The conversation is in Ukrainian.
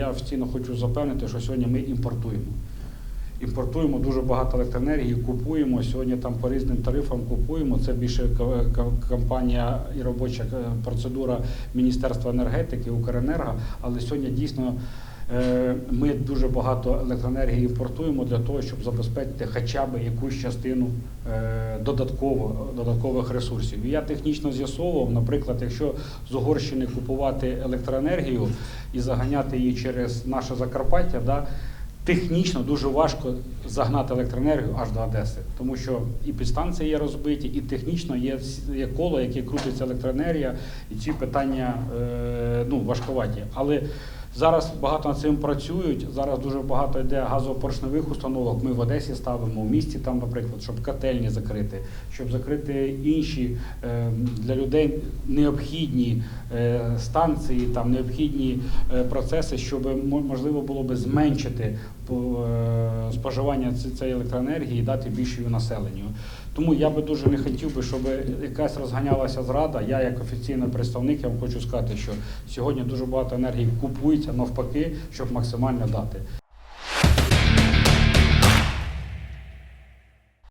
я офіційно хочу запевнити, що сьогодні ми імпортуємо. Імпортуємо дуже багато електроенергії, купуємо. Сьогодні там по різним тарифам купуємо. Це більше ка- і робоча е, процедура Міністерства енергетики, Укренерго. Але сьогодні дійсно ми дуже багато електроенергії імпортуємо для того, щоб забезпечити хоча б якусь частину е, додатково, додаткових ресурсів. Я технічно з'ясовував, наприклад, якщо з Угорщини купувати електроенергію і заганяти її через наше Закарпаття, да, технічно дуже важко загнати електроенергію аж до Одеси, тому що і підстанції є розбиті, і технічно є, є коло, яке крутиться електроенергія, і ці питання е, ну, важковаті. Але зараз багато над цим працюють. Зараз дуже багато йде газопоршневих установок. Ми в Одесі ставимо, в місті там, наприклад, щоб котельні закрити, щоб закрити інші е, для людей необхідні е, станції, там необхідні е, процеси, щоб можливо було би зменшити споживання цієї електроенергії і дати більше населенню. Тому я би дуже не хотів би, щоб якась розганялася зрада. Я як офіційний представник, я вам хочу сказати, що сьогодні дуже багато енергії купується навпаки, щоб максимально дати.